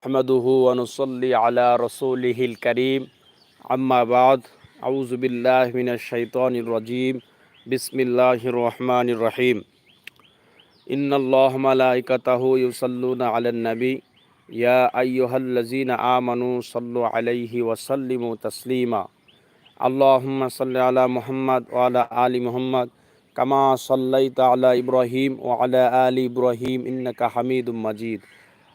نحمده ونصلي على رسوله الكريم. أما بعد أعوذ بالله من الشيطان الرجيم. بسم الله الرحمن الرحيم. إن الله ملائكته يصلون على النبي. يا أيها الذين آمنوا صلوا عليه وسلموا تسليما. اللهم صل على محمد وعلى آل محمد كما صليت على إبراهيم وعلى آل إبراهيم إنك حميد مجيد.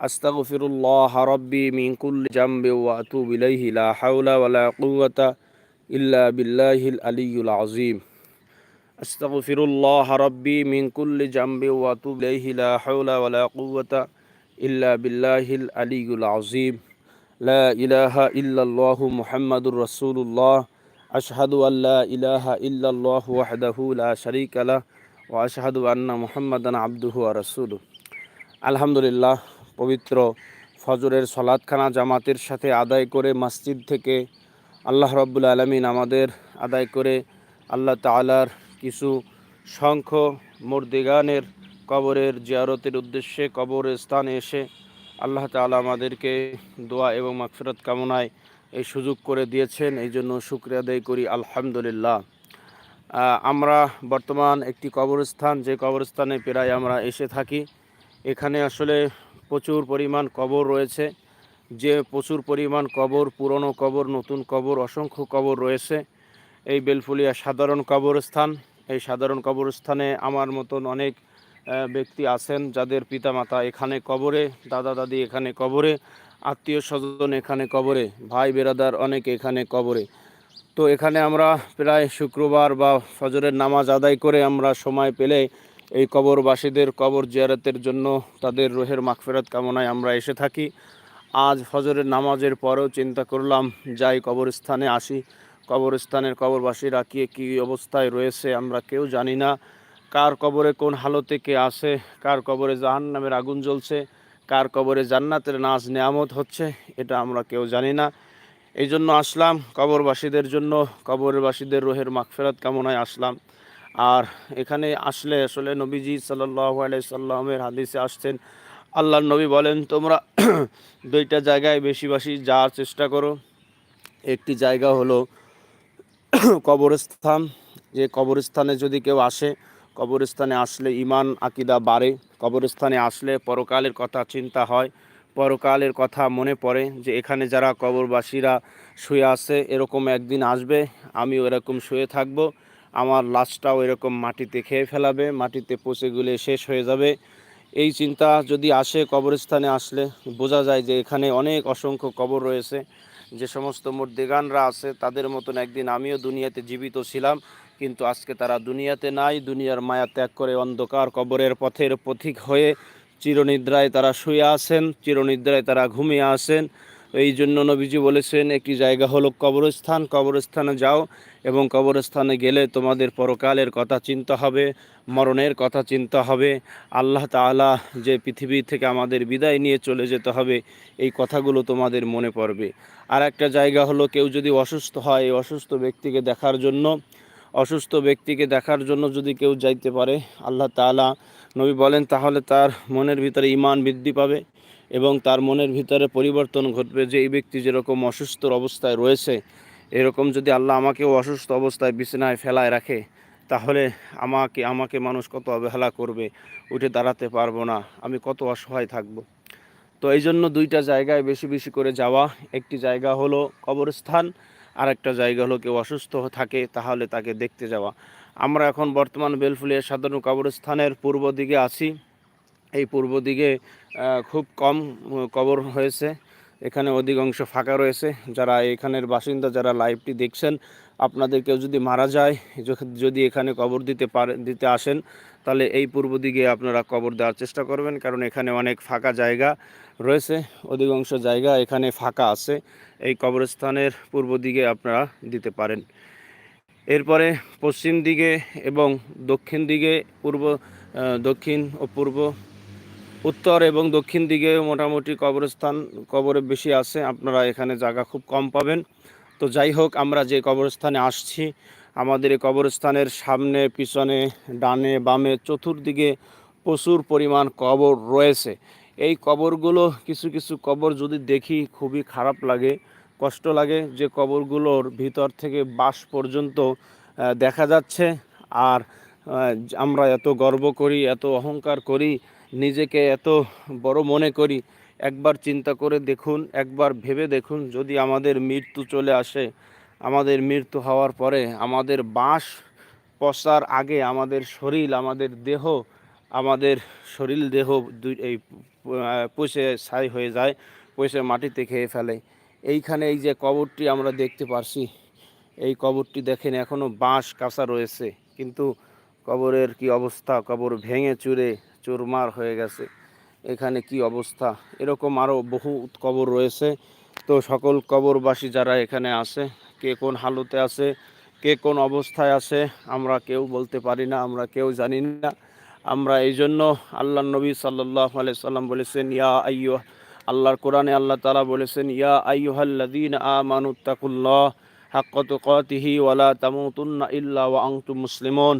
أستغفر الله ربي من كل جنب وأتوب إليه لا حول ولا قوة إلا بالله العلي العظيم. أستغفر الله ربي من كل جنب وأتوب إليه لا حول ولا قوة إلا بالله العلي العظيم. لا إله إلا الله محمد رسول الله. أشهد أن لا إله إلا الله وحده لا شريك له وأشهد أن محمدا عبده ورسوله. الحمد لله পবিত্র ফজরের সলাদখানা জামাতের সাথে আদায় করে মসজিদ থেকে আল্লাহ রব্বুল আলমিন আমাদের আদায় করে আল্লাহ তালার কিছু সংখ্য মুর্দিগানের কবরের জিয়ারতের উদ্দেশ্যে কবরের স্থানে এসে আল্লাহ তালা আমাদেরকে দোয়া এবং মাগফিরত কামনায় এই সুযোগ করে দিয়েছেন। এই জন্য শুক্রিয়া আদায় করি। আলহামদুলিল্লাহ। আমরা বর্তমান একটি কবরস্থান, যে কবরস্থানে প্রায় আমরা এসে থাকি। এখানে আসলে প্রচুর পরিমাণ কবর রয়েছে। যে প্রচুর পরিমাণ কবর, পুরনো কবর, নতুন কবর, অসংখ্য কবর রয়েছে। এই বেলফুলিয়া সাধারণ কবরস্থান, এই সাধারণ কবরস্থানে আমার মতন অনেক ব্যক্তি আছেন যাদের পিতামাতা এখানে কবরে, দাদা দাদি এখানে কবরে, আত্মীয় স্বজন এখানে কবরে, ভাই বেরাদার অনেক এখানে কবরে। তো এখানে আমরা প্রায় শুক্রবার বা ফজরের নামাজ আদায় করে আমরা সময় পেলে এই কবরবাসীদের কবর জিয়ারতের জন্য তাদের রোহের মাগফেরত কামনায় আমরা এসে থাকি। আজ ফজরের নামাজের পরেও চিন্তা করলাম, যাই কবরস্থানে আসি। কবরস্থানের কবরবাসীরা কি, কী অবস্থায় রয়েছে আমরা কেউ জানি না। কার কবরে কোন হালতে কে আসে কার কবরে জাহান নামের আগুন জ্বলছে, কার কবরে জান্নাতের নাচ নেয়ামত হচ্ছে, এটা আমরা কেউ জানি না। এই জন্য আসলাম, কবরবাসীদের জন্য, কবরবাসীদের রোহের মাগফেরত কামনায় আসলাম। আর এখানে আসলে আসলে নবীজি সাল্লাহ সাল্লামের হাদিসে আসছেন। আল্লাহ নবী বলেন, তোমরা দুইটা জায়গায় বেশি বেশি যাওয়ার চেষ্টা করো। একটি জায়গা হলো কবরস্থান, যে কবরস্থানে যদি কেউ আসে, কবরস্থানে আসলে ইমান আকিদা বাড়ে। কবরস্থানে আসলে পরকালের কথা চিন্তা হয়। পরকালের কথা মনে পড়ে যে এখানে যারা কবরবাসীরা শুয়ে আছে, এরকম একদিন আসবে, আমিও এরকম শুয়ে থাকব। আমার লাশটাও এরকম মাটিতে খেয়ে ফেলাবে, মাটিতে পচে গুলে শেষ হয়ে যাবে। এই চিন্তা যদি আসে কবরস্থানে আসলে, বোঝা যায় যে এখানে অনেক অসংখ্য কবর রয়েছে। যে সমস্ত মুর্দিগানরা আছে, তাদের মতন একদিন আমিও দুনিয়াতে জীবিত ছিলাম, কিন্তু আজকে তারা দুনিয়াতে নাই, দুনিয়ার মায়া ত্যাগ করে অন্ধকার কবরের পথের পথিক হয়ে চিরনিদ্রায় তারা শুয়ে আছেন, চিরনিদ্রায় তারা ঘুমিয়ে আছেন। এই জন্য নবীজি বলেছেন একটি জায়গা হলো কবরস্থান, কবরস্থানে যাও এবং কবরস্থানে গেলে তোমাদের পরকালের কথা চিন্তা হবে, মরণের কথা চিন্তা হবে। আল্লাহ তাআলা যে পৃথিবী থেকে আমাদের বিদায় নিয়ে চলে যেতে হবে, এই কথাগুলো তোমাদের মনে পড়বে। আর একটা জায়গা হলো কেউ যদি অসুস্থ হয়, এই অসুস্থ ব্যক্তিকে দেখার জন্য, অসুস্থ ব্যক্তিকে দেখার জন্য যদি কেউ যাইতে পারে, আল্লাহ তাআলা নবী বলেন, তাহলে তার মনের ভিতরে ইমান বৃদ্ধি পাবে এবং তার মনের ভিতরে পরিবর্তন ঘটবে। যে এই ব্যক্তি যেরকম অসুস্থ অবস্থায় রয়েছে এরকম যদি আল্লাহ আমাকেও অসুস্থ অবস্থায় বিছানায় ফেলায় রাখে, তাহলে আমাকে আমাকে মানুষ কত অবহেলা করবে, উঠে দাঁড়াতে পারব না, আমি কত অসহায় থাকব। তো এই জন্য দুইটা জায়গায় বেশি বেশি করে যাওয়া, একটি জায়গা হলো কবরস্থান আর একটা জায়গা হলো কেউ অসুস্থ থাকে, তাহলে তাকে দেখতে যাওয়া। আমরা এখন বর্তমান বেলফুলিয়া সাধারণ কবরস্থানের পূর্ব দিকে আছি। এই পূর্ব দিকে খুব কম, কবর হয়েছে। এখানে অধিকাংশ ফাঁকা রয়েছে। যারা এখানের বাসিন্দা, যারা লাইভটি দেখছেন, আপনাদের কেউ যদি মারা যায় যদি এখানে কবর দিতে পারে, দিতে আসেন, তাহলে এই পূর্ব দিকে আপনারা কবর দেওয়ার চেষ্টা করবেন, কারণ এখানে অনেক ফাঁকা জায়গা রয়েছে। অধিকাংশ জায়গা এখানে ফাঁকা আছে। এই কবরস্থানের পূর্ব দিকে আপনারা দিতে পারেন। এরপরে পশ্চিম দিকে এবং দক্ষিণ দিকে, পূর্ব দক্ষিণ ও পূর্ব উত্তর এবং দক্ষিণ দিকে মোটামুটি কবরস্থান, কবরে বেশি আছে। আপনারা এখানে জায়গা খুব কম পাবেন। তো যাই হোক, আমরা যে কবরস্থানে আসছি, আমাদের এই কবরস্থানের সামনে, পিছনে, ডানে, বামে, চতুর্দিকে প্রচুর পরিমাণ কবর রয়েছে। এই কবরগুলো, কিছু কিছু কবর যদি দেখি, খুবই খারাপ লাগে, কষ্ট লাগে। যে কবরগুলোর ভিতর থেকে বাস পর্যন্ত দেখা যাচ্ছে। আর আমরা এত গর্ব করি, এত অহংকার করি নিজেকে এত বড় মনে করি, একবার চিন্তা করে দেখুন, একবার ভেবে দেখুন, যদি আমাদের মৃত্যু চলে আসে, আমাদের মৃত্যু হওয়ার পরে আমাদের বাঁশ পচার আগে আমাদের শরীর, আমাদের দেহ, আমাদের শরীর দেহ এই পচে ছাই হয়ে যায় পচে মাটিতে খেয়ে ফেলে। এইখানে এই যে কবরটি আমরা দেখতে পারছি, এই কবরটি দেখেন এখনও বাঁশ কাঁচা রয়েছে, কিন্তু কবরের কি অবস্থা? কবর ভেঙে চুরে চুরমার হয়ে গেছে। এখানে কি অবস্থা? এরকম আরও বহু কবর রয়েছে। তো সকল কবরবাসী যারা এখানে আছে, কে কোন হালতে আছে, কে কোন অবস্থায় আছে, আমরা কেউ বলতে পারি না, আমরা কেউ জানি না। আমরা এই জন্য আল্লাহ নবী সাল্লাহ সাল্লাম বলেছেন, ইয়া আইয়ো আল্লাহর কোরআনে আল্লাহ তালা বলেছেন, ইয়া আইয়ুহাল্লাদিন আমানুত্তাকুল্লাহ হাক্কত কতিহি ওয়ালা তামুতুন্না ইল্লা ওয়া আংতু মুসলিমন।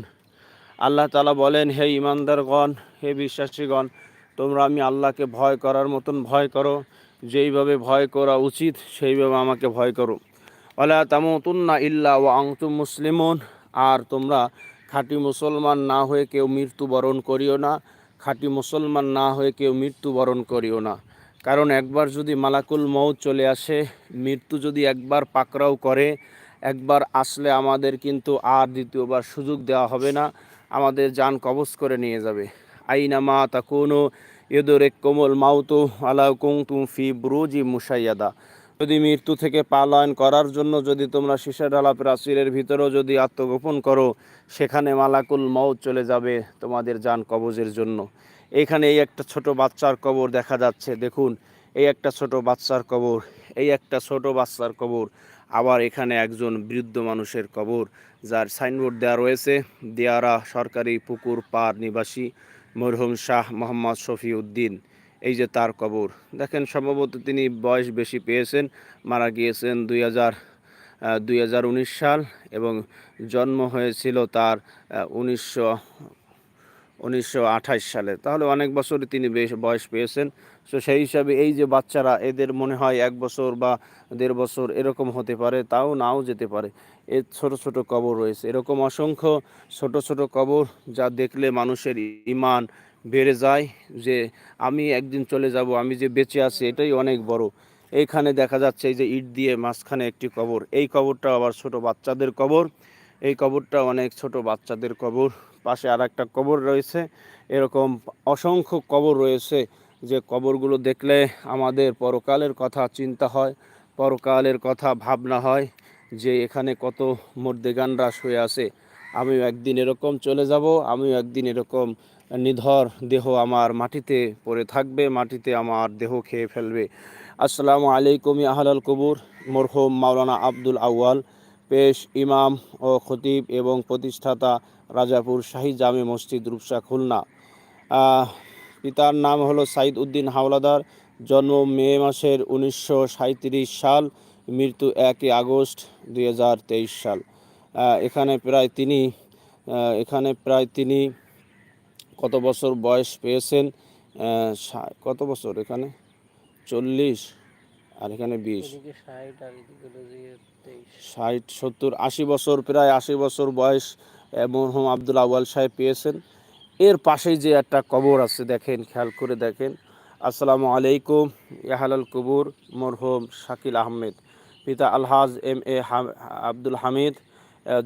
আল্লাহ তালা বলেন, হে ইমানদারগণ হে বিশ্বাসীগণ, তোমরা আমি আল্লাহকে ভয় করার মতন ভয় করো। যেইভাবে ভয় করা উচিত, সেইভাবে আমাকে ভয় করো। ওলা তামতুন্না ইল্লা ওয়া আংতুম মুসলিমন। আর তোমরা খাঁটি মুসলমান না হয়ে কেউ মৃত্যুবরণ করিও না। খাঁটি মুসলমান না হয়ে কেউ মৃত্যুবরণ করিও না। কারণ একবার যদি মালাকুল মৌত চলে আসে, মৃত্যু যদি একবার পাকড়াও করে, একবার আসলে আমাদের কিন্তু আর দ্বিতীয়বার সুযোগ দেওয়া হবে না। আমাদের যান কবজ করে নিয়ে যাবে। আইনামা তাকুনো ইদরে কোমল মাউতু আলা কুংতুম ফি ব্রুজি মুসাইয়াদা যদি মৃত্যু থেকে পালায়ন করার জন্য যদি তোমরা শিশার ডালা প্রাচীরের ভিতরেও যদি আত্মগোপন করো, সেখানে মালাকুল মৌত চলে যাবে তোমাদের যান কবজের জন্য। এখানে এই একটা ছোট বাচ্চার কবর দেখা যাচ্ছে, দেখুন, এই একটা ছোট বাচ্চার কবর, এই একটা ছোট বাচ্চার কবর, আবার এখানে একজন বৃদ্ধ মানুষের কবর, যার সাইনবোর্ড দেওয়া রয়েছে, দেয়ারা সরকারি পুকুর পার নিবাসী। মরহুম শাহ মোহাম্মদ শফি উদ্দিন এই যে তার কবর। দেখেন, সম্ভবত তিনি বয়স বেশি পেয়েছেন, মারা গিয়েছেন দুই হাজার দুই সাল এবং জন্ম হয়েছিল তার উনিশশো উনিশশো আঠাশ সালে। তাহলে অনেক বছরই তিনি বেশ বয়স পেয়েছেন। সো সেই হিসাবে এই যে বাচ্চারা, এদের মনে হয় এক বছর বা দেড় বছর এরকম হতে পারে, তাও নাও যেতে পারে। এর ছোট ছোট কবর রয়েছে। এরকম অসংখ্য ছোট ছোট কবর যা দেখলে মানুষের ইমান বেড়ে যায় যে আমি একদিন চলে যাব, আমি যে বেঁচে আছি এটাই অনেক বড়। এইখানে দেখা যাচ্ছে এই যে ইট দিয়ে মাঝখানে একটি কবর। এই কবরটা আবার ছোট বাচ্চাদের কবর। এই কবরটা অনেক ছোট বাচ্চাদের কবর। পাশে আর একটা কবর রয়েছে। এরকম অসংখ্য কবর রয়েছে যে কবরগুলো দেখলে আমাদের পরকালের কথা চিন্তা হয়, পরকালের কথা ভাবনা হয় যে এখানে কত মর্দেগানরা শুয়ে আছে। আমিও একদিন এরকম চলে যাব, আমিও একদিন এরকম নিধর দেহ আমার মাটিতে পড়ে থাকবে, মাটিতে আমার দেহ খেয়ে ফেলবে। আসসালামু আলাইকুম আহলাল কবুর, মরহুম মাওলানা আব্দুল আউয়াল। পেশ ইমাম ও খতিব এবং প্রতিষ্ঠাতা রাজাপুর শাহী জামে মসজিদ রূপসা খুলনা। পিতার নাম হলো সাইদ উদ্দিন হাওলাদার। জন্ম মে মাসের উনিশশো সাল, মৃত্যু একই আগস্ট দু হাজার তেইশ সাল। এখানে প্রায় তিনি এখানে প্রায় তিনি কত বছর বয়স পেয়েছেন? কত বছর এখানে? চল্লিশ। আর এখানে বিশ। ষাট সত্তর আশি বছর প্রায় আশি বছর বয়স মরহুম আব্দুল আওয়াল সাহেব পেয়েছেন। এর পাশেই যে একটা কবর আছে দেখেন খেয়াল করে দেখেন। আসসালামু আলাইকুম ইয়াহালাল কবুর মরহুম শাকিল আহমেদ। পিতা আলহাজ এম এ আব্দুল হামিদ।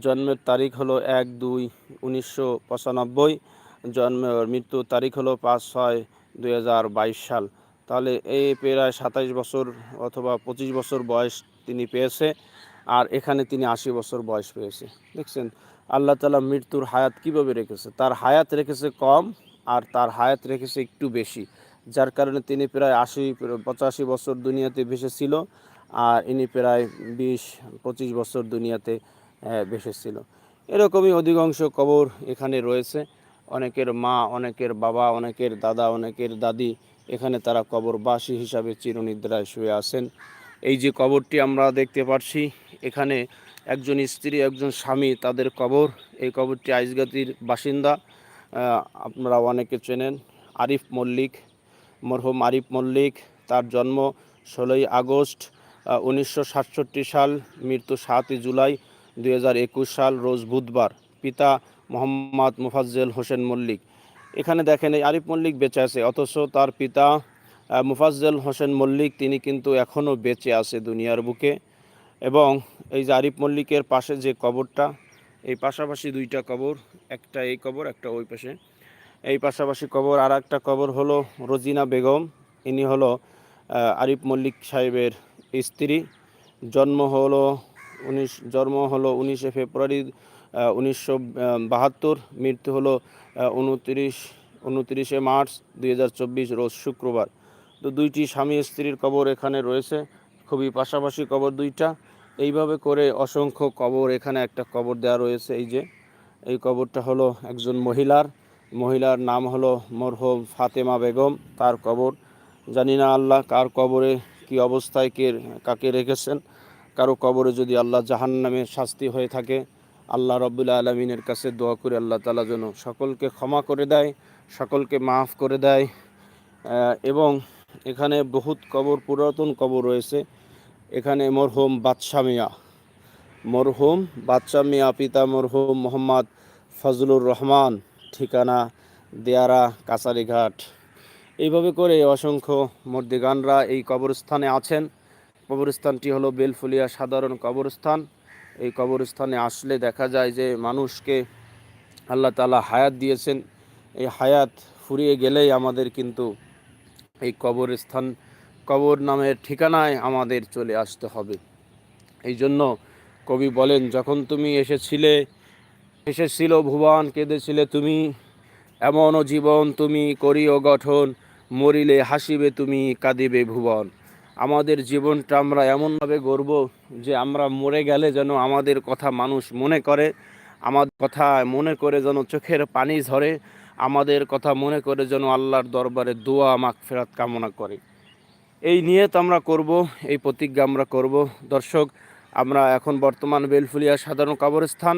জন্মের তারিখ হলো এক দুই উনিশশো পঁচানব্বই। জন্ম মৃত্যুর তারিখ হলো পাঁচ ছয় দুই হাজার বাইশ সাল। তাহলে এই প্রায় সাতাইশ বছর অথবা পঁচিশ বছর বয়স তিনি পেয়েছে আর এখানে তিনি আশি বছর বয়স পেয়েছে। দেখছেন, আল্লাহ তালা মৃত্যুর হায়াত কীভাবে রেখেছে? তার হায়াত রেখেছে কম আর তার হায়াত রেখেছে একটু বেশি, যার কারণে তিনি প্রায় আশি, পঁচাশি বছর দুনিয়াতে বেঁচে ছিল আর ইনি প্রায় বিশ, পঁচিশ বছর দুনিয়াতে বেঁচে ছিল এরকমই অধিকাংশ কবর এখানে রয়েছে। অনেকের মা, অনেকের বাবা, অনেকের দাদা, অনেকের দাদি এখানে তারা কবরবাসী হিসাবে চিরনিদ্রায় শুয়ে আছেন। এই যে কবরটি আমরা দেখতে পাচ্ছি এখানে একজন স্ত্রী, একজন স্বামী তাদের কবর। এই কবরটি আইসগাতির বাসিন্দা আপনারা অনেকে চেনেন, আরিফ মল্লিক, মরহুম আরিফ মল্লিক। তার জন্ম ষোলোই আগস্ট উনিশশো সাতষট্টি সাল, মৃত্যু সাতই জুলাই দু হাজার একুশ সাল, রোজ বুধবার। পিতা মোহাম্মদ মুফাজ্জেল হোসেন মল্লিক। এখানে দেখেন এই আরিফ মল্লিক বেঁচে আছে, অথচ তার পিতা মুফাজ্জেল হোসেন মল্লিক, তিনি কিন্তু এখনও বেঁচে আছে দুনিয়ার বুকে। এবং এই যে আরিফ মল্লিকের পাশে যে কবরটা, এই পাশাপাশি দুইটা কবর, একটা এই কবর, একটা ওই পাশে। এই পাশাপাশি কবর আর একটা কবর হলো রোজিনা বেগম, ইনি হলো আরিফ মল্লিক সাহেবের স্ত্রী। জন্ম হলো উনিশ, জন্ম হলো উনিশে ফেব্রুয়ারি উনিশশো বাহাত্তর, মৃত্যু হলো উনত্রিশ, উনত্রিশে মার্চ দুই হাজার চব্বিশ, রোজ শুক্রবার। তো দুইটি স্বামী স্ত্রীর কবর এখানে রয়েছে, খুবই পাশাপাশি কবর দুইটা। এইভাবে করে অসংখ্য কবর এখানে একটা কবর দেওয়া রয়েছে, এই যে। এই কবরটা হলো একজন মহিলার। মহিলার নাম হলো মরহুম ফাতেমা বেগম, তার কবর। জানি না আল্লাহ কার কবরে কি অবস্থায় কে, কাকে রেখেছেন। কারও কবরে যদি আল্লাহ জাহান্নামের শাস্তি হয়ে থাকে আল্লাহ রব্বুল্লা আলমিনের কাছে দোয়া করে আল্লাহ তালা যেন সকলকে ক্ষমা করে দেয়, সকলকে মাফ করে দেয়। এবং এখানে বহুত কবর, পুরাতন কবর রয়েছে। এখানে মরহুম বাদশা মিয়া। মরহুম বাদশা মিয়া পিতা মরহুম মোহাম্মদ ফজলুর রহমান, ঠিকানা দেয়ারা কাছারিঘাট। এইভাবে করে অসংখ্য মর্দিগানরা এই কবরস্থানে আছেন। কবরস্থানটি হলো বেলফুলিয়া সাধারণ কবরস্থান। এই কবরস্থানে আসলে দেখা যায় যে মানুষকে আল্লাহ তালা হায়াত দিয়েছেন। এই হায়াত ফুরিয়ে গেলেই আমাদের কিন্তু এই কবরস্থান, কবর নামের ঠিকানায় আমাদের চলে আসতে হবে। এই জন্য কবি বলেন, যখন তুমি এসেছিলে, এসেছিল ভুবন, কেঁদেছিলে তুমি, এমনও জীবন তুমি করিও গঠন, মরিলে হাসিবে তুমি, কাঁদিবে ভুবন। আমাদের জীবনটা আমরা এমনভাবে গড়ব যে আমরা মরে গেলে যেন আমাদের কথা মানুষ মনে করে আমাদের কথা মনে করে যেন চোখের পানি ঝরে, আমাদের কথা মনে করে যেন আল্লাহর দরবারে দোয়া মাগ ফেরাত কামনা করে। এই নিয়ত আমরা করব, এই প্রতিজ্ঞা আমরা করব। দর্শক, আমরা এখন বর্তমান বেলফুলিয়া সাধারণ কবরস্থান।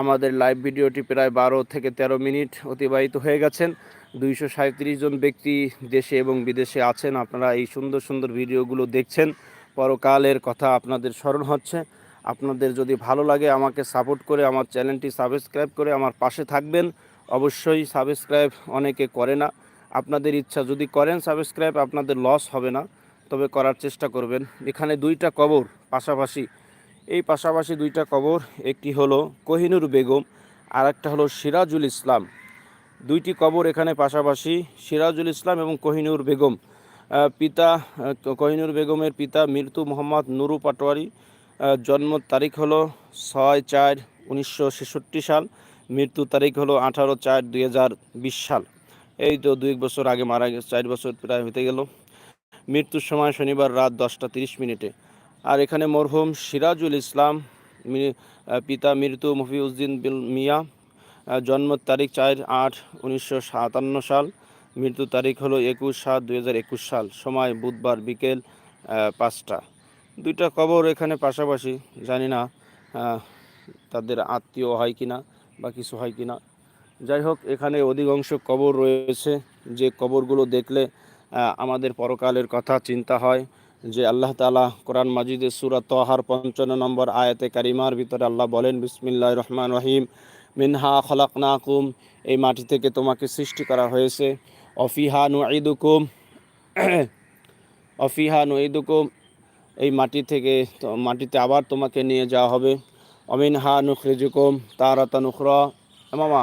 আমাদের লাইভ ভিডিওটি প্রায় বারো থেকে তেরো মিনিট অতিবাহিত হয়ে গেছেন। দুইশো সাঁত্রিশ জন ব্যক্তি দেশে এবং বিদেশে আছেন। আপনারা এই সুন্দর সুন্দর ভিডিওগুলো দেখছেন। পরকালের কথা আপনাদের স্মরণ হচ্ছে। আপনাদের যদি ভালো লাগে আমাকে সাপোর্ট করে, আমার চ্যানেলটি সাবস্ক্রাইব করে আমার পাশে থাকবেন। অবশ্যই সাবস্ক্রাইব অনেকে করে না। আপনাদের ইচ্ছা যদি করেন সাবস্ক্রাইব আপনাদের লস হবে না। তবে করার চেষ্টা করবেন। এখানে দুইটা কবর পাশাপাশি। এই পাশাপাশি দুইটা কবর, একটি হলো কোহিনুর বেগম আর একটা হলো সিরাজুল ইসলাম। দুইটি কবর এখানে পাশাপাশি সিরাজুল ইসলাম এবং কোহিনুর বেগম। পিতা কোহিনুর বেগমের পিতা মৃত্যু মোহাম্মদ নুরু পাটোয়ারি জন্ম তারিখ হলো ছয় চার উনিশশো সাল, মৃত্যু তারিখ হলো আঠারো চার দুই সাল। এই তো দুই বছর আগে মারা গেছে, চার বছর প্রায় হতে গেল। মৃত্যুর সময় শনিবার রাত দশটা তিরিশ মিনিটে। আর এখানে মরহুম সিরাজুল ইসলাম পিতা মৃত্যু মফিউদ্দিন বিল মিয়া জন্ম তারিখ চার আট উনিশশো সাতান্ন সাল, মৃত্যু তারিখ হলো একুশ সাত একুশ সাল, সময় বুধবার বিকেল পাঁচটা। দুইটা কবর এখানে পাশাপাশি, জানি না তাদের আত্মীয় হয় কিনা বা কিছু হয় কিনা যাই হোক, এখানে অধিকাংশ কবর রয়েছে। যে কবরগুলো দেখলে আমাদের পরকালের কথা চিন্তা হয়। যে আল্লাহ তালা কোরআন মাজিদের সুরাত তহার পঞ্চান্ন নম্বর আয়াতে কারিমার ভিতরে আল্লাহ বলেন বিসমিল্লাহ রহমান রহিম। মিনহা খলাক খলাকনাকুম। এই মাটি থেকে তোমাকে সৃষ্টি করা হয়েছে। অফিহা নুঈদুকুম। অফিহা নুঈদুকুম। এই মাটি থেকে মাটিতে আবার তোমাকে নিয়ে যাওয়া হবে। অমিন হা নুখরিজুকুম তারাতা নুখরা মামা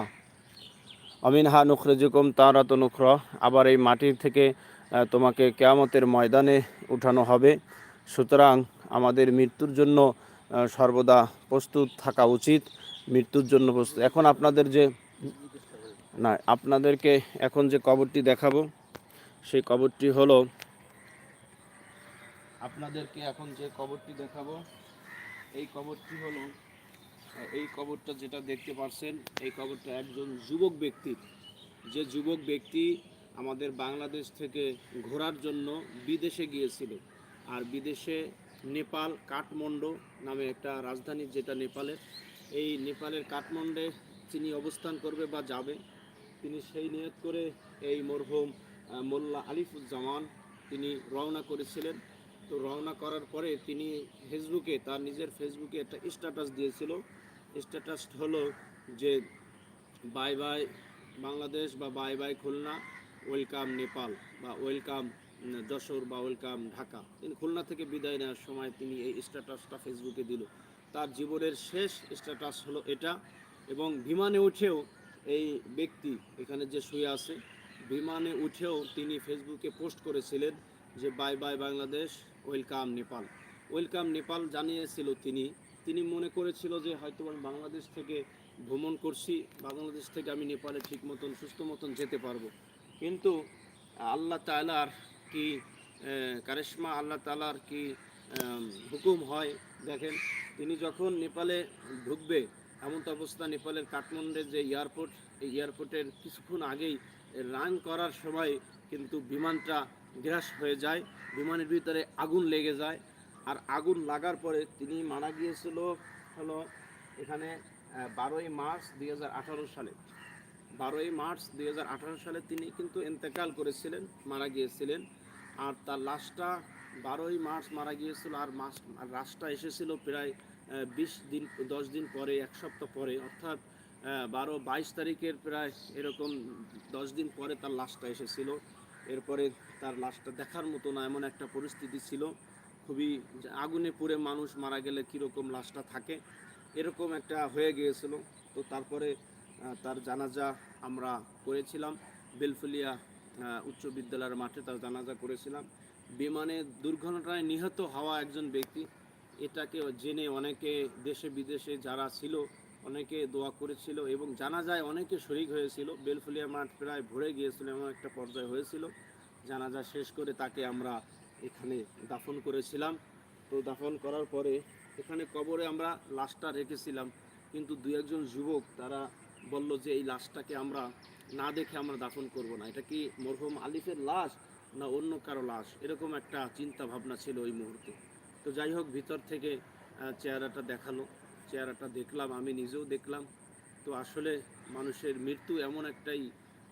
অমিন হা নুখরিজুকুম তারাতা নুখরা আবার এই মাটির থেকে তোমাকে কেয়ামতের ময়দানে উঠানো হবে। সুতরাং আমাদের মৃত্যুর জন্য সর্বদা প্রস্তুত থাকা উচিত। মৃত্যুর জন্য প্রস্তুত। এখন আপনাদের যে, না, আপনাদেরকে এখন যে কবরটি দেখাবো, সেই কবরটি হলো, আপনাদেরকে এখন যে কবরটি দেখাবো, এই কবরটি হলো, এই কবরটা যেটা দেখতে পাচ্ছেন এই কবরটা একজন যুবক ব্যক্তির যে যুবক ব্যক্তি আমাদের বাংলাদেশ থেকে ঘোরার জন্য বিদেশে গিয়েছিল। আর বিদেশে নেপাল কাঠমান্ডু নামে একটা রাজধানী যেটা নেপালের, এই নেপালের কাঠমান্ডে তিনি অবস্থান করবে বা যাবে, তিনি সেই নিয়ত করে এই মরহুম মোল্লা আলিফুজ্জামান তিনি রওনা করেছিলেন। তো রওনা করার পরে তিনি ফেসবুকে, তার নিজের ফেসবুকে একটা স্ট্যাটাস দিয়েছিল। স্ট্যাটাস হলো যে, বাই বাই বাংলাদেশ বা bye bye Khulna welcome Nepal বা ওয়েলকাম যশোর বা ওয়েলকাম ঢাকা। তিনি খুলনা থেকে বিদায় নেওয়ার সময় তিনি এই স্ট্যাটাসটা ফেসবুকে দিল। তার জীবনের শেষ স্ট্যাটাস হলো এটা এবং বিমানে উঠেও এই ব্যক্তি এখানে যে শুয়ে আছে, বিমানে উঠেও তিনি ফেসবুকে পোস্ট করেছিলেন যে bye bye Bangladesh, welcome Nepal. Welcome Nepal জানিয়েছিল তিনি। তিনি মনে করেছিল যে হয়তো আমি বাংলাদেশ থেকে ভ্রমণ করছি, বাংলাদেশ থেকে আমি নেপালে ঠিক মতন, সুস্থ মতন যেতে পারব। কিন্তু আল্লাহ তালার কি কারিশমা আল্লাহ তালার কি হুকুম হয়? দেখেন, তিনি যখন নেপালে ঢুকবে, এমন তো অবস্থা নেপালের কাঠমান্ডুর যে এয়ারপোর্ট, এই এয়ারপোর্টের কিছুক্ষণ আগেই রান করার সময় কিন্তু বিমানটা গ্রাস হয়ে যায়, বিমানের ভিতরে আগুন লেগে যায়। আর আগুন লাগার পরে তিনি মারা গিয়েছিল হলো এখানে বারোই মার্চ দুই হাজার আঠারো সালে। বারোই মার্চ দুই হাজার আঠারো সালে তিনি কিন্তু ইন্তেকাল করেছিলেন, মারা গিয়েছিলেন। আর তার লাশটা বারোই মার্চ মারা গিয়েছিল আর মাস, আর লাশটা এসেছিল প্রায় বিশ দিন, দশ দিন পরে, এক সপ্তাহ পরে। অর্থাৎ বারো বাইশ তারিখের প্রায় এরকম দশ দিন পরে তার লাশটা এসেছিল। এরপরে তার লাশটা দেখার মতো না, এমন একটা পরিস্থিতি ছিল। খুবই আগুনে পুড়ে মানুষ মারা গেলে কীরকম লাশটা থাকে, এরকম একটা হয়ে গিয়েছিল। তো তারপরে তার জানাজা আমরা করেছিলাম। বেলফুলিয়া উচ্চ বিদ্যালয়ের মাঠে তার জানাজা করেছিলাম। বিমানে দুর্ঘটনায় নিহত হওয়া একজন ব্যক্তি, এটাকে জেনে অনেকে দেশে বিদেশে যারা ছিল, অনেকে দোয়া করেছিল এবং জানা যায় অনেকে শরিক হয়েছিল। বেলফুলিয়া মাঠ প্রায় ভরে গিয়েছিল এমন একটা পর্যায় হয়েছিল। জানাজা শেষ করে তাকে আমরা এখানে দাফন করেছিলাম। তো দাফন করার পরে এখানে কবরে আমরা লাশটা রেখেছিলাম। কিন্তু দু একজন যুবক তারা বলল যে এই লাশটাকে আমরা না দেখে আমরা দাফন করব না। এটা কি মরহুম আলিফের লাশ না অন্য কারও লাশ? এরকম একটা চিন্তা ভাবনা ছিল ওই মুহূর্তে। তো যাই হোক, ভিতর থেকে চেহারাটা দেখাল। চেহারাটা দেখলাম, আমি নিজেও দেখলাম। তো আসলে মানুষের মৃত্যু এমন একটাই,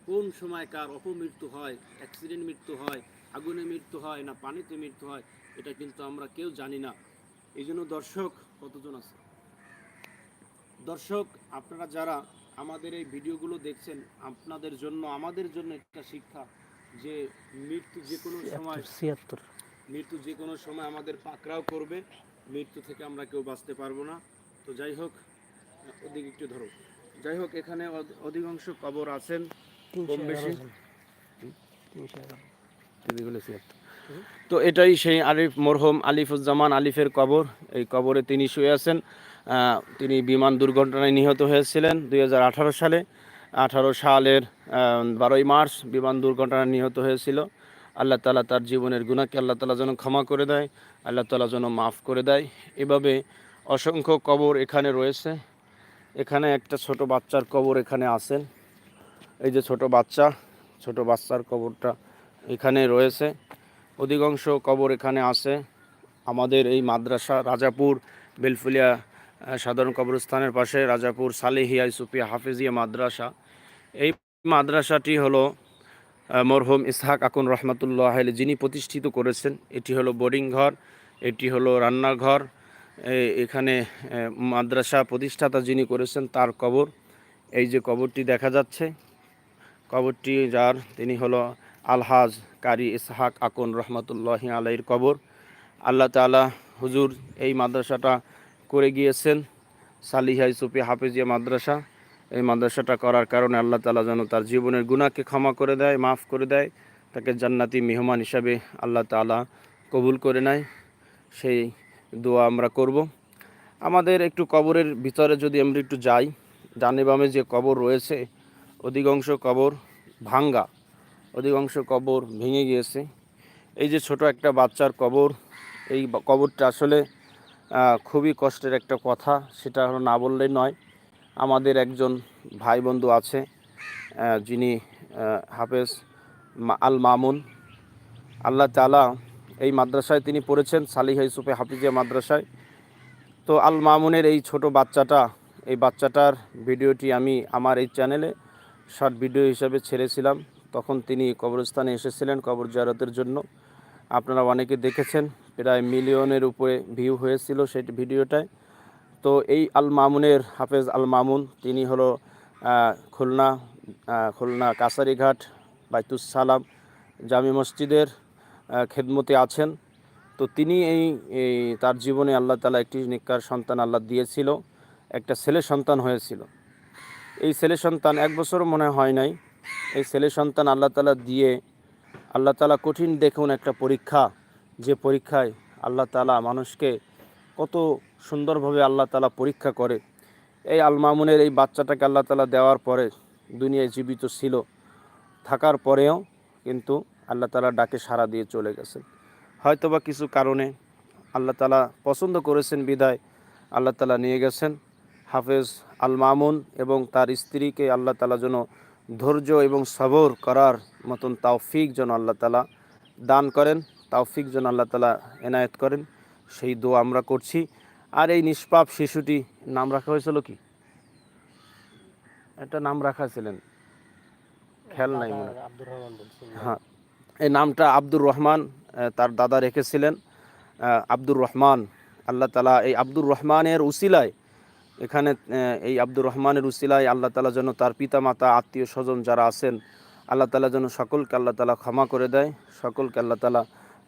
কোন সময় কার অপমৃত্যু হয় অ্যাক্সিডেন্ট মৃত্যু হয়, আগুনে মৃত্যু হয় না পানিতে মৃত্যু হয়, এটা কিন্তু আমরা কেউ জানি না। এই জন্য দর্শক, কতজন আছে? দর্শক, আপনারা যারা আমাদের এই ভিডিওগুলো দেখছেন আপনাদের জন্য আমাদের জন্য একটা শিক্ষা যে মৃত্যু যে কোনো সময় ছিয়াত্তর। মৃত্যু যে কোনো সময় আমাদের পাকড়াও করবে মৃত্যু থেকে আমরা কেউ বাঁচতে পারব না। তো যাই হোক ওদিকে একটু ধরো। যাই হোক এখানে অধিকাংশ কবর আছেন কম বেশি। তো এটাই সেই আলিফ মরহম আলিফুজ্জামান আলিফের কবর। এই কবরে তিনি শুয়ে আছেন। তিনি বিমান দুর্ঘটনায় নিহত হয়েছিলেন দু হাজার আঠারো সালে। আঠারো সালের বারোই মার্চ বিমান দুর্ঘটনায় নিহত হয়েছিল। আল্লাহ তালা তার জীবনের গুণাকে আল্লাহ তালা যেন ক্ষমা করে দেয়, আল্লাহ তালা যেন মাফ করে দেয়। এভাবে অসংখ্য কবর এখানে রয়েছে। এখানে একটা ছোট বাচ্চার কবর এখানে আছেন এই যে ছোট বাচ্চা, ছোট বাচ্চার কবরটা এখানে রয়েছে। অধিকাংশ কবর এখানে আছে। আমাদের এই মাদ্রাসা, রাজাপুর, বেলফুলিয়া সাধারণ কবরস্থানের পাশে রাজাপুর সালেহিয়া সুফিয়া হাফিজিয়া মাদ্রাসা। এই মাদ্রাসাটি হলো মরহুম ইসহাক আকুন রহমতুল্লাহ যিনি প্রতিষ্ঠিত করেছেন। এটি হলো বোর্ডিং ঘর, এটি হলো রান্নাঘর এখানে মাদ্রাসা প্রতিষ্ঠাতা যিনি করেছেন তার কবর। এই যে কবরটি দেখা যাচ্ছে, কবরটি যার, তিনি হলো আলহাজ কারি ইসহাক আকন রহমতুল্লাহ আলাইর কবর। আল্লাহ তাআলা হুজুর, এই মাদ্রাসাটা করে গিয়েছেন সালিহাই সুফি হাফিজিয়া মাদ্রাসা। এই মাদ্রাসাটা করার কারণে আল্লাহ তাআলা যেন তার জীবনের গুণাকে ক্ষমা করে দেয়, মাফ করে দেয়, তাকে জান্নাতি মেহমান হিসাবে আল্লাহ তাআলা কবুল করে নেয়। সেই দোয়া আমরা করব। আমাদের একটু কবরের ভিতরে যদি আমরা একটু যাই, ডানে বামে যে কবর রয়েছে, অধিকাংশ কবর ভাঙ্গা, অধিকাংশ কবর ভেঙে গিয়েছে। এই যে ছোট একটা বাচ্চার কবর, এই কবরটা আসলে খুবই কষ্টের একটা কথা, সেটা হলো না বললেই নয়। আমাদের একজন ভাই বন্ধু আছে যিনি হাফেজ আল মামুন। আল্লাহ তালা এই মাদ্রাসায় তিনি পড়েছেন, সালিহা ইউসুফে হাফিজিয়া মাদ্রাসায়। তো আল মামুনের এই ছোট বাচ্চাটা, এই বাচ্চাটার ভিডিওটি আমি আমার এই চ্যানেলে শর্ট ভিডিও হিসাবে ছেড়েছিলাম। তখন তিনি কবরস্থানে এসেছিলেন কবর জিয়ারতের জন্য। আপনারা অনেকে দেখেছেন প্রায় মিলিয়নের উপরে ভিউ হয়েছিল সেই ভিডিওটায়। তো এই আল মামুনের, হাফেজ আল মামুন, তিনি হলো খুলনা খুলনা কাসারিঘাট বাইতুস সালাম জামি মসজিদের খেদমতে আছেন। তো তিনি এই তার জীবনে আল্লাহ তালা একটি নিকার সন্তান আল্লাহ দিয়েছিল, একটা ছেলে সন্তান হয়েছিল। এই ছেলে সন্তান এক বছরও মনে হয় নাই। এই ছেলে সন্তান আল্লাহ তালা দিয়ে, আল্লাহ তালা কঠিন দেখুন একটা পরীক্ষা যে পরীক্ষায় আল্লাহ তালা মানুষকে কত সুন্দরভাবে আল্লাহ তালা পরীক্ষা করে। এই আল মামুনের এই বাচ্চাটাকে আল্লাহ তালা দেওয়ার পরে দুনিয়ায় জীবিত ছিল, থাকার পরেও কিন্তু আল্লাহ তালা ডাকে সাড়া দিয়ে চলে গেছেন। হয়তোবা কিছু কারণে আল্লাহ তালা পছন্দ করেছেন বিদায়, আল্লাহ তালা নিয়ে গেছেন। হাফেজ আল মামুন এবং তার স্ত্রীকে আল্লাহ তালা যেন ধৈর্য এবং সবর করার মতন তাওফিক যেন আল্লাহ তালা দান করেন। তাওফিক যেন আল্লাহ তালা এনায়েত করেন। সেই দোয়া আমরা করছি। আর এই নিষ্পাপ শিশুটি নাম রাখা হয়েছিল কি? একটা নাম রাখা ছিলেন। খেয়াল নাই মনে হয়। হ্যাঁ এই নামটা আব্দুর রহমান তার দাদা রেখেছিলেন। আব্দুর রহমান আল্লাহ তালা এই আব্দুর রহমানের উসিলায় এখানে এই আব্দুর রহমানের উসিলায় আল্লাহ তালা যেন তার পিতা মাতা আত্মীয় স্বজন যারা আছেন আল্লাহ তালা যেন সকলকে আল্লাহ তালা ক্ষমা করে দেয়। সকলকে আল্লাহ তালা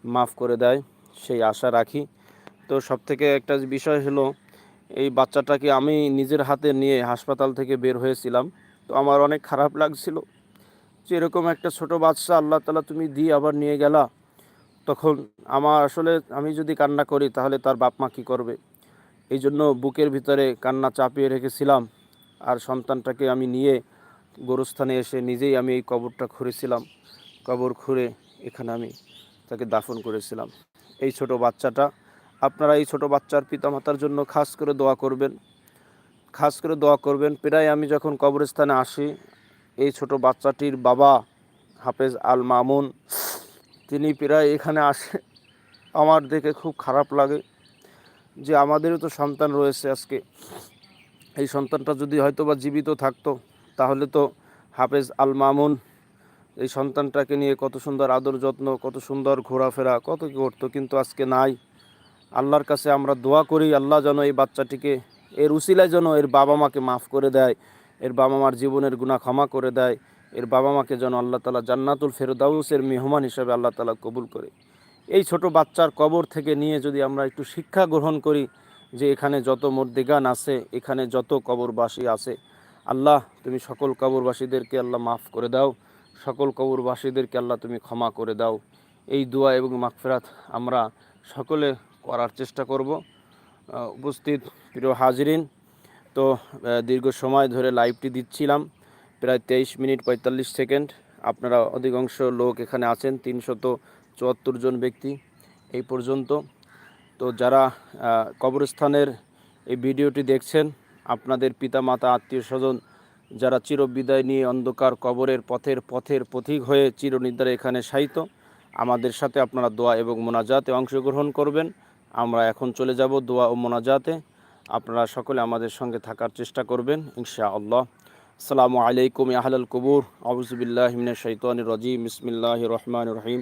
মাফ করে দেয়, সেই আশা রাখি। তো সব থেকে একটা বিষয় হলো, এই বাচ্চাটাকে আমি নিজের হাতে নিয়ে হাসপাতাল থেকে বের হয়েছিলাম। তো আমার অনেক খারাপ লাগছিল যে এরকম একটা ছোট বাচ্চা আল্লাহ তালা তুমি দিয়ে আবার নিয়ে গেলা। তখন আমার আসলে আমি যদি কান্না করি তাহলে তার বাপ মা কী করবে? এই জন্য বুকের ভিতরে কান্না চাপিয়ে রেখেছিলাম আর সন্তানটাকে আমি নিয়ে গোরস্থানে এসে নিজেই আমি এই কবরটা খুঁড়েছিলাম। কবর খুঁড়ে এখানে আমি তাকে দাফন করেছিলাম। এই ছোট বাচ্চাটা, আপনারা এই ছোট বাচ্চার পিতামাতার জন্য খাস করে দোয়া করবেন। খাস করে দোয়া করবেন। প্রায় আমি যখন কবরস্থানে আসি, এই ছোট বাচ্চাটির বাবা হাফেজ আল মামুন, তিনি প্রায় এখানে আসে। আমার দেখে খুব খারাপ লাগে যে আমাদেরও তো সন্তান রয়েছে আজকে। এই সন্তানটা যদি হয়তো বা জীবিত থাকতো, তাহলে তো হাফেজ আল মামুন এই সন্তানটাকে নিয়ে কত সুন্দর আদর যত্ন, কত সুন্দর ঘোরাফেরা, কত কী করতো, কিন্তু আজকে নাই। আল্লাহর কাছে আমরা দোয়া করি, আল্লাহ যেন এই বাচ্চাটিকে, এর উসিলায় যেন এর বাবা মাকে মাফ করে দেয়, এর বাবা মার জীবনের গুণা ক্ষমা করে দেয়, এর বাবা মাকে যেন আল্লাহ তালা জান্নাতুল ফেরদাউসের মেহমান হিসেবে আল্লাহ তালা কবুল করে। এই ছোট বাচ্চার কবর থেকে নিয়ে যদি আমরা একটু শিক্ষা গ্রহণ করি যে এখানে যত মর্দিগান আছে, এখানে যত কবরবাসী আছে, আল্লাহ তুমি সকল কবরবাসীদেরকে আল্লাহ মাফ করে দাও। সকল কবরবাসীদেরকে আল্লাহ তুমি ক্ষমা করে দাও। এই দোয়া এবং মাগফিরাত আমরা সকলে করার চেষ্টা করব। উপস্থিত প্রিয় হাজরিন, তো দীর্ঘ সময় ধরে লাইভটি দিচ্ছিলাম, প্রায় তেইশ মিনিট পঁয়তাল্লিশ সেকেন্ড। আপনারা অধিকাংশ লোক এখানে আছেন, তিনশত চুয়াত্তর জন ব্যক্তি এই পর্যন্ত। তো যারা কবরস্থানের এই ভিডিওটি দেখছেন, আপনাদের পিতামাতা, আত্মীয় স্বজন যারা চিরবিদায় নিয়ে অন্ধকার কবরের পথের পথের পথিক হয়ে চিরনিদ্রা এখানে শায়িত, আমাদের সাথে আপনারা দোয়া এবং মোনাজাতে অংশগ্রহণ করবেন। আমরা এখন চলে যাব দোয়া ও মোনাজাতে। আপনারা সকলে আমাদের সঙ্গে থাকার চেষ্টা করবেন ইনশা আল্লাহ আসসালামু আলাইকুম আহলাল কবুর। আউজুবিল্লাহ মিনাশ শাইতানির রাজিম। বিসমিল্লাহির রহমান রহিম।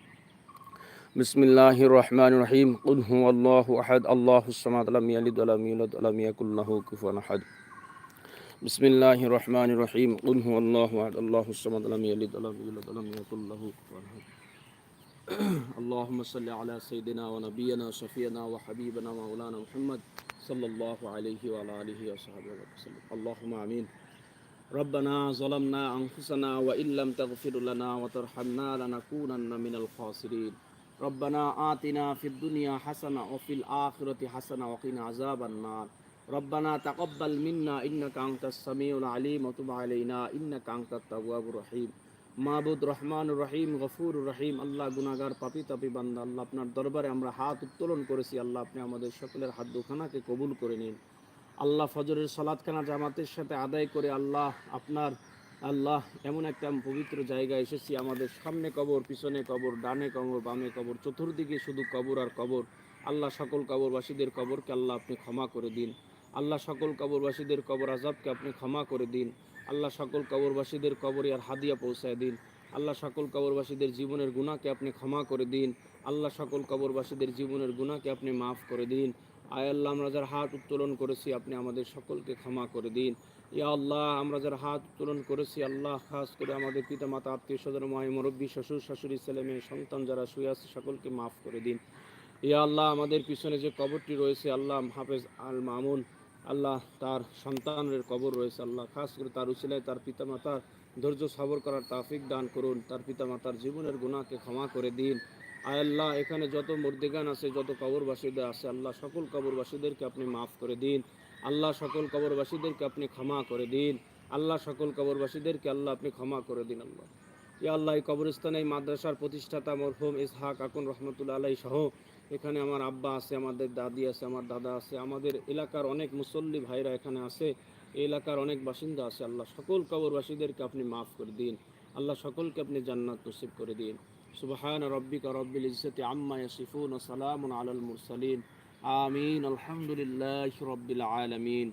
بسم الله الرحمن الرحيم قل هو الله احد الله الصمد لم يلد ولم يولد ولم يكن له كفوا احد بسم الله الرحمن الرحيم قل هو الله احد الله الصمد لم يلد ولم يولد ولم يكن له كفوا احد اللهم صل على سيدنا ونبينا وشفينا وحبيبنا مولانا محمد صلى الله عليه وعلى آله وصحبه وسلم اللهم آمين ربنا ظلمنا أنفسنا وإن لم تغفر لنا وترحمنا لنكونن من الخاسرين রব্বানা আতিনা ফিদ্দুনিয়া হাসানা ওফিল আখরতি হাসানা ওকিনা আজাবান্নার রব্বানা তাকব্বাল মিন্না ইন্না কাংতা সামিউল আলিম ওতুব আলাইনা ইন্না কাংতা তাওয়াবুর রহিম। মাহবুদ রহমান রহিম গফুর রহিম, আল্লাহ গুনাগার পাপি তাপি বান্দা, আল্লাহ আপনার দরবারে আমরা হাত উত্তোলন করেছি, আল্লাহ আপনি আমাদের সকলের হাত দুখানাকে কবুল করে নিন। আল্লাহ ফজরের সলাৎখানা জামাতের সাথে আদায় করে আল্লাহ আপনার আল্লাহ এমন একটা পবিত্র জায়গায় এসেছি, আমাদের সামনে কবর, পিছনে কবর, ডানে কবর, বামে কবর, চতুর্দিকে শুধু কবর আর কবর। আল্লাহ সকল কবরবাসীদের কবরকে আল্লাহ আপনি ক্ষমা করে দিন। আল্লাহ সকল কবরবাসীদের কবর আজাবকে আপনি ক্ষমা করে দিন। আল্লাহ সকল কবরবাসীদের কবরে আর হাদিয়া পৌঁছায় দিন। আল্লাহ সকল কবরবাসীদের জীবনের গুণাকে আপনি ক্ষমা করে দিন। আল্লাহ সকল কবরবাসীদের জীবনের গুণাকে আপনি মাফ করে দিন। আয় আল্লাহ, আমরা যার হাত উত্তোলন করেছি, আপনি আমাদের সকলকে ক্ষমা করে দিন। ইয়া আল্লাহ, আমরা যারা হাত উত্তোলন করেছি, আল্লাহ খাস করে আমাদের পিতা মাতা আত্মীয় স্বজন মায় মুরব্বী, শ্বশুর শাশুড়ি, ছেলে মেয়ে, সন্তান যারা শুয়ে আছে, সকলকে মাফ করে দিন। ইয়া আল্লাহ, আমাদের পিছনে যে কবরটি রয়েছে, আল্লাহ হাফেজ আল মামুন, আল্লাহ তার সন্তানের কবর রয়েছে, আল্লাহ খাস করে তার উচিলায় তার পিতামাতার ধৈর্য সবর করার তাফিক দান করুন, তার পিতা মাতার জীবনের গুণাকে ক্ষমা করে দিন। আয় আল্লাহ, এখানে যত মুর্দিগান আছে, যত কবরবাসীদের আছে, আল্লাহ সকল কবরবাসীদেরকে আপনি মাফ করে দিন। আল্লাহ সকল কবরবাসীদেরকে আপনি ক্ষমা করে দিন। আল্লাহ সকল কবরবাসীদেরকে আল্লাহ আপনি ক্ষমা করে দিন আল্লাহ। ইয়া আল্লাহ এই কবরস্থানে এই মাদ্রাসার প্রতিষ্ঠাতা মরহুম ইসহাক আকুন রহমতুল্লাহ আলাই সহ, এখানে আমার আব্বা আছে, আমাদের দাদি আছে, আমার দাদা আছে, আমাদের এলাকার অনেক মুসল্লি ভাইরা এখানে আছে এলাকার অনেক বাসিন্দা আছে। আল্লাহ সকল কবরবাসীদেরকে আপনি মাফ করে দিন। আল্লাহ সকলকে আপনি জান্নাত নসিব করে দিন। সুবহান রব্বিকা রব্বিল ইজ্জতি আম্মা ইয়াসিফুন ওয়া সালামুন আলাল মুরসালিন। আমিন, আলহামদুলিল্লাহি রব্বিল আলামিন।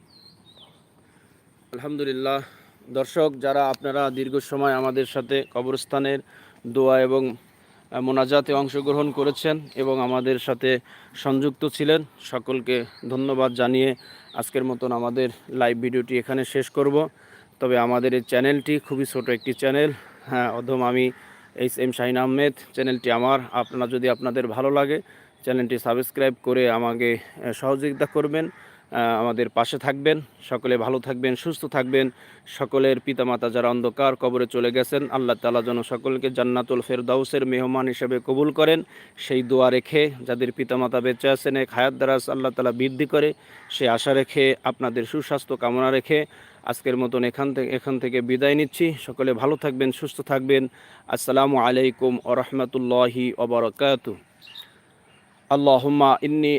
আলহামদুলিল্লাহ। দর্শক, যারা আপনারা দীর্ঘ সময় আমাদের সাথে কবরস্থানের দোয়া এবং মোনাজাতে অংশগ্রহণ করেছেন এবং আমাদের সাথে সংযুক্ত ছিলেন, সকলকে ধন্যবাদ জানিয়ে আজকের মতন আমাদের লাইভ ভিডিওটি এখানে শেষ করব। তবে আমাদের এই চ্যানেলটি খুবই ছোট একটি চ্যানেল হ্যাঁ অধম আমি এইচ এম শাহিন আহমেদ। চ্যানেলটি আমার, আপনারা, যদি আপনাদের ভালো লাগে চ্যানেলটি সাবস্ক্রাইব করে আমাকে সহযোগিতা করবেন আমাদের পাশে থাকবেন, সকলে ভালো থাকবেন, সুস্থ থাকবেন, সকলের পিতামাতা যারা অন্ধকার কবরে চলে গেছেন, আল্লাহ তালা যেন সকলকে জান্নাতুল ফেরদাউসের মেহমান হিসেবে কবুল করেন। সেই দোয়া রেখে যাদের পিতামাতা বেঁচে আছেন, এক হায়াত দ্বারাজ আল্লাহ তালা বৃদ্ধি করে, সে আশা রেখে আপনাদের সুস্বাস্থ্য কামনা রেখে আজকের মতন এখান থেকে এখান থেকে বিদায় নিচ্ছি। সকলে ভালো থাকবেন, সুস্থ থাকবেন। আসসালামু আলাইকুম ও রহমতুল্লাহি ওবরকাত আল্লাহুম্মা ইন্নি